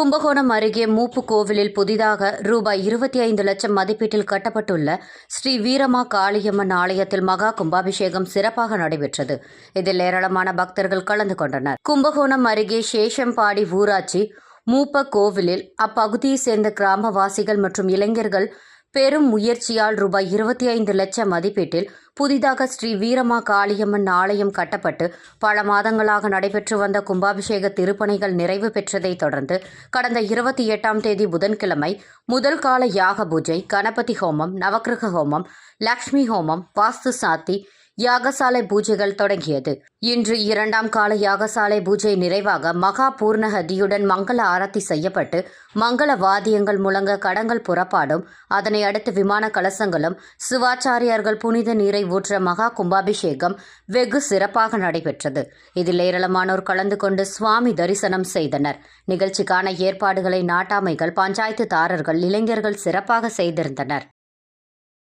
கும்பகோணம் அருகே மூப்பு கோவிலில் புதிதாக ரூபாய் இருபத்தி ஐந்து லட்சம் மதிப்பீட்டில் கட்டப்பட்டுள்ள ஸ்ரீ வீரமா காளியம்மன் ஆலயத்தில் மகா கும்பாபிஷேகம் சிறப்பாக நடைபெற்றது. இதில் ஏராளமான பக்தர்கள் கலந்து கொண்டனர். கும்பகோணம் அருகே சேஷம்பாடி ஊராட்சி மூப்ப கோவிலில் அப்பகுதியைச் சேர்ந்த கிராமவாசிகள் மற்றும் இளைஞர்கள் பெரும் முயற்சியால் ரூபாய் இருபத்தி ஐந்து லட்சம் மதிப்பீட்டில் புதிதாக ஸ்ரீ வீரமா காளியம்மன் ஆலயம் கட்டப்பட்டு பல மாதங்களாக நடைபெற்று வந்த கும்பாபிஷேக திருப்பணிகள் நிறைவு பெற்றதைத் தொடர்ந்து கடந்த இருபத்தி எட்டாம் தேதி புதன்கிழமை முதல் கால யாக பூஜை கணபதி ஹோமம் நவக்கிரக ஹோமம் லக்ஷ்மி ஹோமம் வாஸ்து சாத்தி யாகசாலை பூஜைகள் தொடங்கியது. இன்று இரண்டாம் கால யாகசாலை பூஜை நிறைவாக மகா பூர்ணஹதியுடன் மங்கள ஆரத்தி செய்யப்பட்டு மங்கள வாத்தியங்கள் முழங்க கடங்கள் புறப்பாடும் அதனை அடுத்து விமான கலசங்களும் சிவாச்சாரியார்கள் புனித நீரை ஊற்ற மகா கும்பாபிஷேகம் வெகு சிறப்பாக நடைபெற்றது. இதில் ஏராளமானோர் கலந்து கொண்டு சுவாமி தரிசனம் செய்தனர். நிகழ்ச்சிக்கான ஏற்பாடுகளை நாட்டாமைகள் பஞ்சாயத்துதாரர்கள் இளைஞர்கள் சிறப்பாக செய்திருந்தனர்.